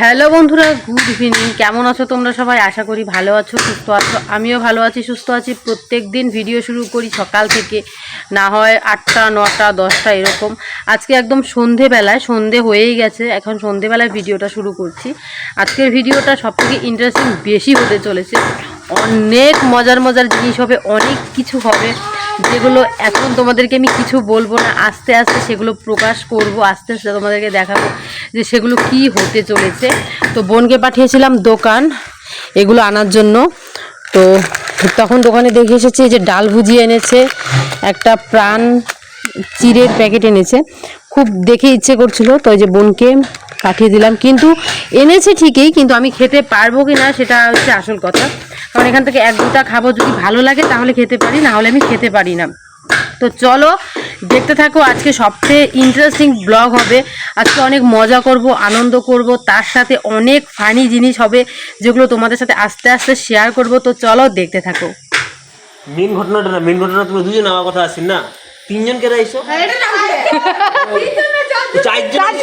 Hello বন্ধুরা, good evening. কেমন আছো তোমরা সবাই? আশা করি ভালো আছো, সুস্থ আছো। আমিও ভালো আছি, সুস্থ আছি। প্রত্যেক দিন ভিডিও শুরু করি সকাল থেকে, না হয় আটটা, নটা, দশটা, এরকম। আজকে একদম সন্ধেবেলায়, সন্ধে হয়েই গেছে। এখন সন্ধেবেলায় ভিডিওটা শুরু করছি। আজকের ভিডিওটা সবথেকে ইন্টারেস্টিং বেশি হতে চলেছে। অনেক মজার মজার জিনিস হবে, অনেক কিছু হবে। যেগুলো এখন তোমাদেরকে আমি কিছু বলব না, আস্তে আস্তে সেগুলো প্রকাশ করব, আস্তে আস্তে তোমাদেরকে দেখাবো যে সেগুলো কি হতে চলেছে। তো বোনকে পাঠিয়েছিলাম দোকান এগুলো আনার জন্য। তো তখন দোকানে দেখে এসেছি যে ডাল ভুজিয়ে এনেছে, একটা প্রাণ চিড়ের প্যাকেট এনেছে। খুব দেখে ইচ্ছে করছিল তো যে বোনকে পাঠিয়ে দিলাম। কিন্তু এনেছে ঠিকই কিন্তু আমি খেতে পারব কি না সেটা হচ্ছে আসল কথা। কারণ এখান থেকে এক দুটা খাব যদি ভালো লাগে তাহলে খেতে পারি না হলে আমি খেতে পারি না। তো চলো দেখতে থাকো আজকে সবচেয়ে ইন্টারেস্টিং ব্লগ হবে। আজকে অনেক মজা করব আনন্দ করব তার সাথে অনেক ফানি জিনিস হবে যেগুলো তোমাদের সাথে আস্তে আস্তে শেয়ার করব। তো চলো দেখতে থাকো। মেন ঘটনাটা না মেন ঘটনা তুমি দুজন আমার কথা আসেন না? তিনজন কেরা এসো। চারজন।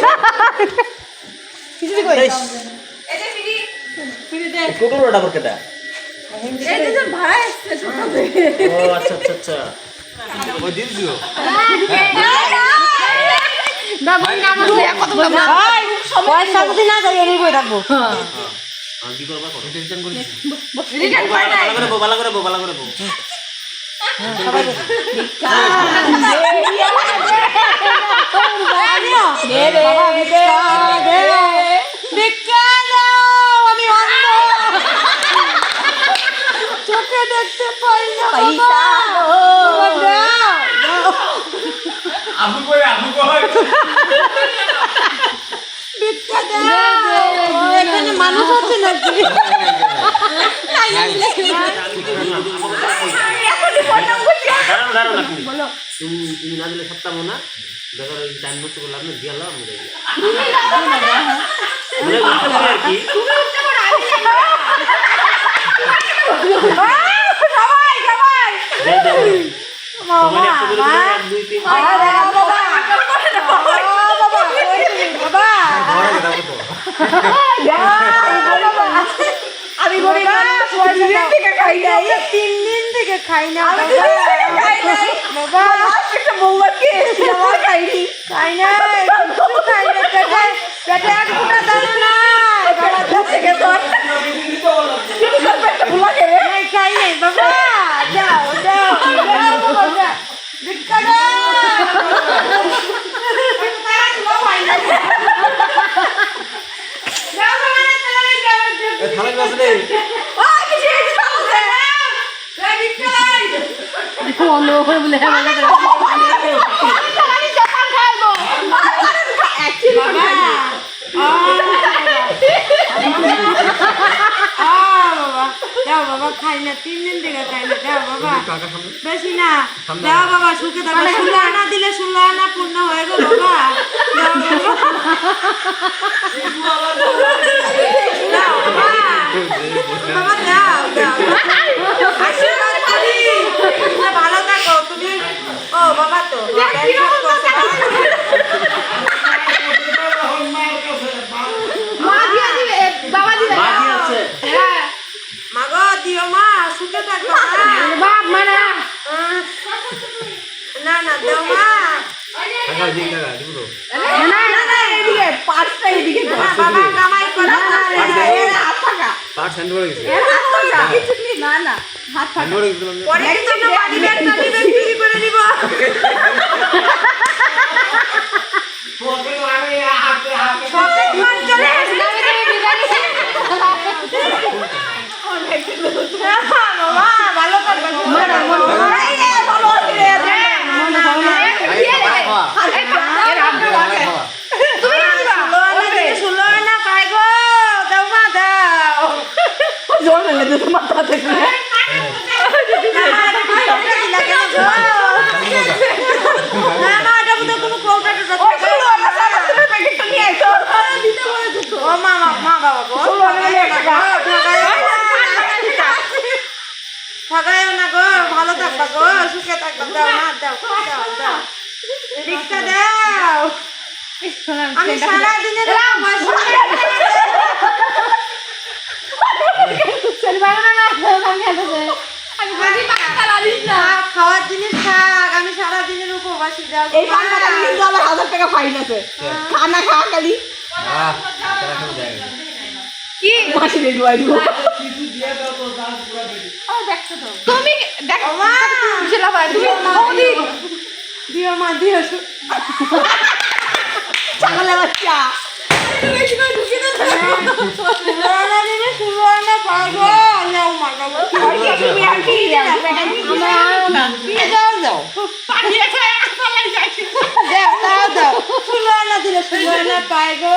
টোটাল ওটা পর কেটা আচ্ছা আচ্ছা আচ্ছা পয়সা যদি না যাই আমি বই রাখব আমি কি করবা করো টেনশন করিস ভালো করে বউ ভালো করে বউ ভালো করে বউ আমি অন্ধ চোখে দেখতে পাই না পয়সা এখানে মানুষ আছে নাকি দাঁড়াও দাঁড়াও তুমি তুমি তুমি না দিলে সপ্তাহ না বেকার ওই টাইম নষ্ট করলাম না দিয়ে আল্লাহ মনে মনে আর কি আমি তিন দিন থেকে খাই না বাবা একটা খেয়েছি আমার খাইনি খাই না খাই না পেটে পেটে এক ফুটা দানা না থেকে তোর নাই খাই নাই বাবা যাও ভিক্ষা দাও যাও বাবা না চলে যাও এ, থালা গ্লাস নেই অন্য করে বলে বাবা খাই না তিন দিন থেকে খাই না। দাও বাবা বেশি না। দাও বাবা সুখে থাকো। ষোলো আনা দিলে ষোলো আনা পূর্ণ হয়ে গেল বাবা। বাবা। দাও দাও ভালো থাকো তুমি ও বাবা তো টেনশন করছে মা কি আছে মা গো দিও মা সুখে থাকো মা বাপ মানে আহ, না না দাও মা টাকা দিন টাকা দিব তো না না না এদিকে পাঁচটা এদিকে না বাবা কামাই করে না না এর হাত থাকা পাঁচ হ্যান্ড করে গেছে এর হাত থাকা না না হাত হ্যান্ড করে গেছে ষোলো দিলে পাই মা দাও মাথা থেকে থাকবা গো সুখে থাকবা দাও না দাও দাও দাও রিক্সা দাও আমি সারা দিনে খাওয়ার জিনিস থাক আমি সারা দিনের উপবাসী যাও এই পান্ডা হাজার টাকা ফাইন আছে খানা খা খালি কি? মাসি রে ডুয়াই দিব তুমি দেখো মা! ছিলা ভাই তুমি বৌদি! দিও মা দিও ছাগলে বাচ্চা পায় গো।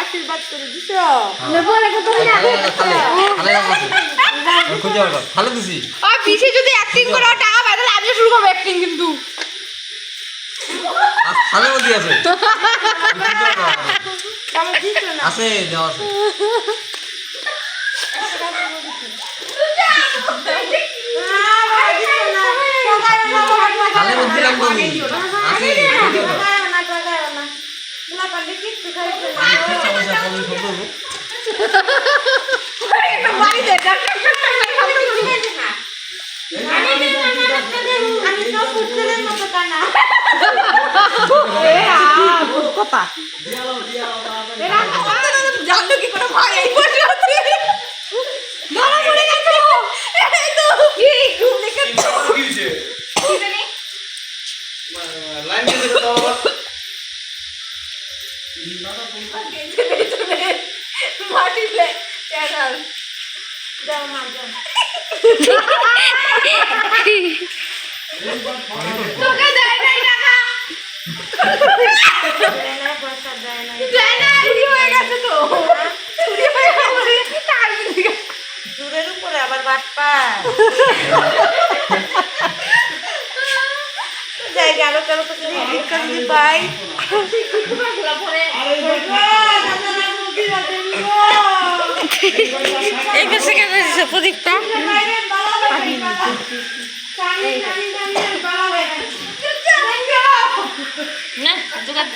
আশীর্বাদ করে দিছো খুঁজে ভালো দিছি আর পিছে যদি অ্যাক্টিং করো টাকা পাই তাহলে আজকে শুরু করব অ্যাক্টিং কিন্তু ভালো মধ্যে আছে আমার দিছো না আছে দেওয়া আছে ভালো মধ্যে দিলাম তো আমি আছে খুঁজে বার কর। আমি খরচা পয়সা কমই সব দেবো আমি সব ফুটবলের মতো কানা কথা জানলো কি করে ভাই এই বসে আছে ধরা পড়ে গেছে এই তো কি ঘুম দেখে লাইন দিয়ে তো আবার মাটিলে চ্যানেল দাও মা দাও তোকে দেয় নাই টাকা দেয় না পয়সা দেয় না দেয় না চুরি হয়ে গেছে তো চুরি হয়ে গেছে উপরে আবার বাটপা গেল কেন তো যদি ভিক্ষা যদি পাই। এই কাছে কেন দিছে প্রদীপটা না জোগাড়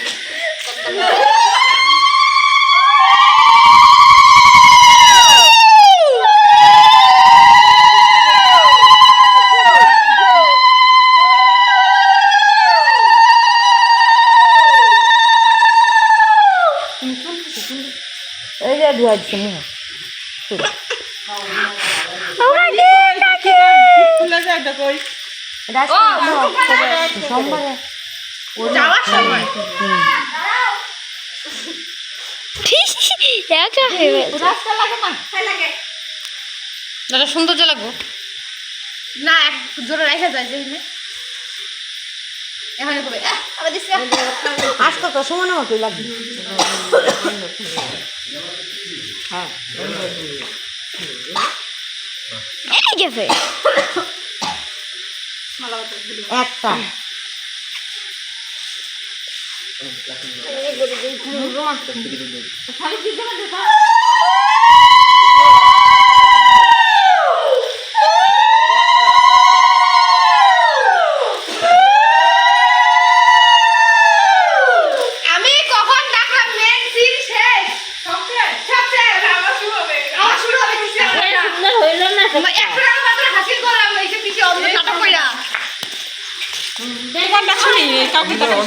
এই যে ডুয়াই দিছে মুখ সোমবারে যাওয়ার সময় রাস্তা লাগে না লাগে দাদা সৌন্দর্য লাগবো? না এক জোরে রেখে যায় যে এখন কবে আবার দিস আসতো তো সমান মতোই লাগবে হ্যাঁ একটা খালি কি জন্য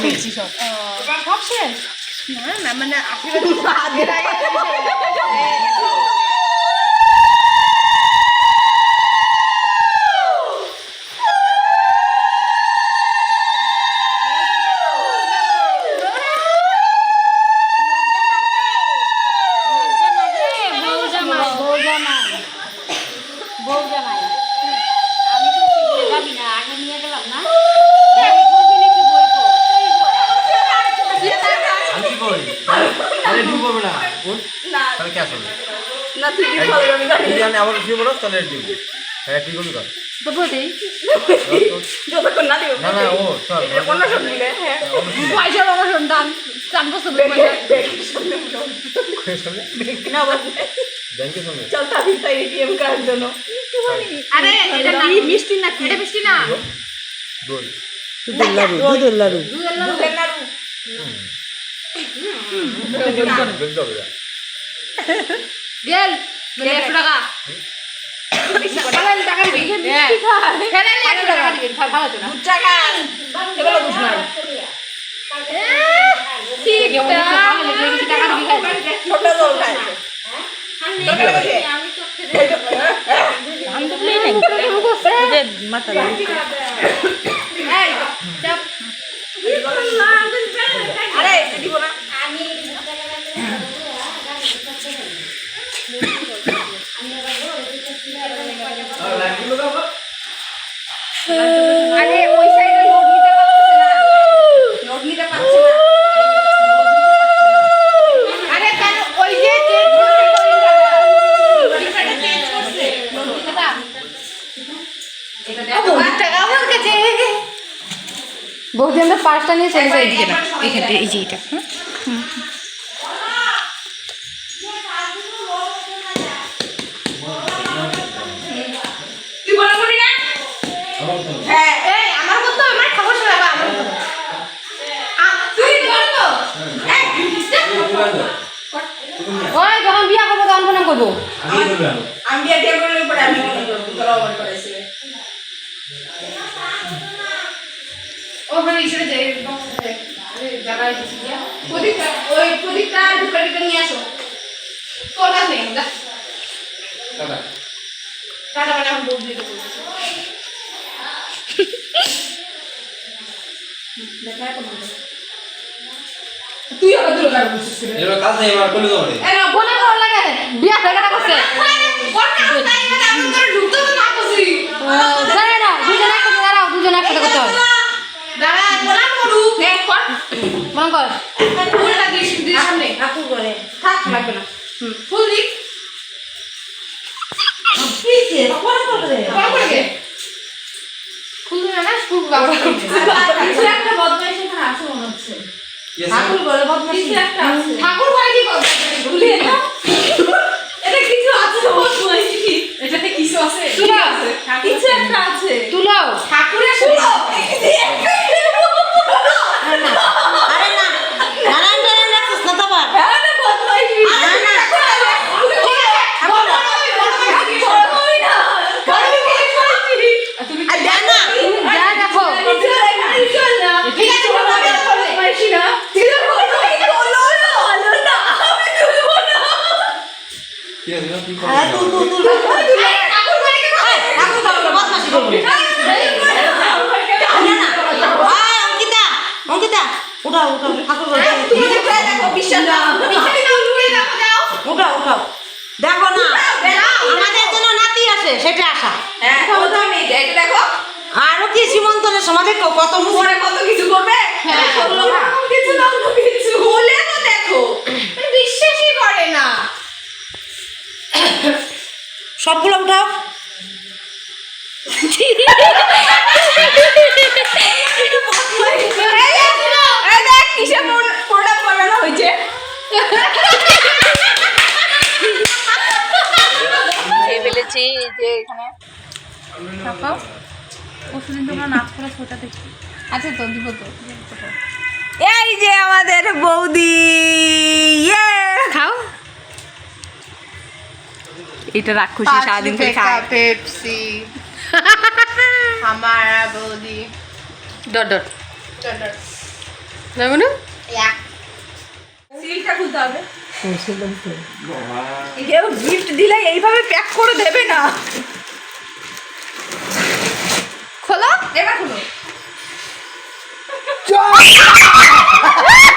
শুনছি সব সব শেষ? না মানে আশীর্বাদ না তুই কি খাবে আমি জানি যদি আমি আবার বলো তাহলে দিব হ্যাঁ কি করবি কর তো বলতে যতক্ষণ না দিব না না ও চল অন্য সব মিলে হ্যাঁ পয়সার অনুসরণ দান চান বছর না বলতে ব্যাংকে সঙ্গে চল তাবি তাই এটিএম কার্ড জন্য আরে এটা মিষ্টি না কি এটা মিষ্টি না দই দুধের নাড়ু দুধের নাড়ু দেখতে হবে না। গেল মানে একশো টাকা। টাকা দিবি হ্যাঁ। একশো টাকা। দিবি বৌদি আমরা পাঁচটা নিয়ে চলে যাই। এখানে এই যে এটা না? হ্যাঁ এই ওই যখন বিয়া করব তখন ফোন করব। আমি বিয়ে ওখানে ইসরে যাই জায়গায় প্রদীপটা ওই প্রদীপটা দোকানে নিয়ে আসো। তোর কাছে নেই? যা। টাটা মানে দিয়ে দেবো তুই আবার দূরে কার বসছিস এবার কাজ নেই এবার করলে যাবে এ না ফোনে ভালো লাগে বিয়া না করছে। আমি তোর ঢুকতে না করছি দাঁড়ায় না দুজন একসাথে দাঁড়াও দুজন একসাথে করতে হবে দাঁড়া বলা করু হ্যাঁ কর। মন কর। ফুলটা দিস দিস সামনে। আপু করে থাক। লাগবে না। ফুল দিস পিছে পরে করবে। কর করে ফুল না না ফুল ব্যবহার কিছু একটা বদমাইশ এখানে আছে মনে হচ্ছে। ঠাকুর ঘরে বদমাশি কিছু একটা আছে। ঠাকুর বাড়ি কি করবে ভুলিয়ে না এটা কিছু আছে বদমাইশ এটাতে কিছু আছে। তুলো। কিছু একটা আছে। তুলো। ঠাকুরের তুলো আরে না নারায়ণ নারায়ণ রাখছিস না তো আবার হ্যাঁ না বদমাইশ না না তুমি আর দেখ না যা দেখো ঠিক আছে বদমাইশি না ঠিক আছে বদমাইশি হলো না হলো না আমি তুলবো না কি আছে কি আরে তুই তুই তুই ঠাকুর বাড়ি কেন ঠাকুর ঘরে বদমাশি করবে না না আয় অঙ্কিতা অঙ্কিতা উঠাও উঠাও ঠাকুর ঘরে তুমি দেখো বিশ্বাস না বিশ্বাস না উড়ে দেখো যাও উঠাও উঠাও দেখো না আমাদের জন্য নাতি আছে সেটা আশা হ্যাঁ কথা আমি দেখ দেখো আরও কি সীমন্তনের সময় দেখো কত মুখ পরে কত কিছু করবে হ্যাঁ কিছু না কিছু। বলে তো দেখো। বিশ্বাসই করে না। সবগুলো উঠাও। এই কিসে প্রোডাক্ট বানানো হয়েছে। ফেলেছি যে এখানে। পরশুদিন তোমরা নাচ করে ফোটা দেখি আচ্ছা তো দিব তো এই যে আমাদের বৌদি ইয়ে খাও এটা রাক্ষসী সারাদিন করে খায় পেপসি हमारा बॉडी ডট ডট যাবো না সিলটা খুলতে হবে কেউ গিফট দিলে এইভাবে প্যাক করে দেবে না খোলো এবার খোলো God!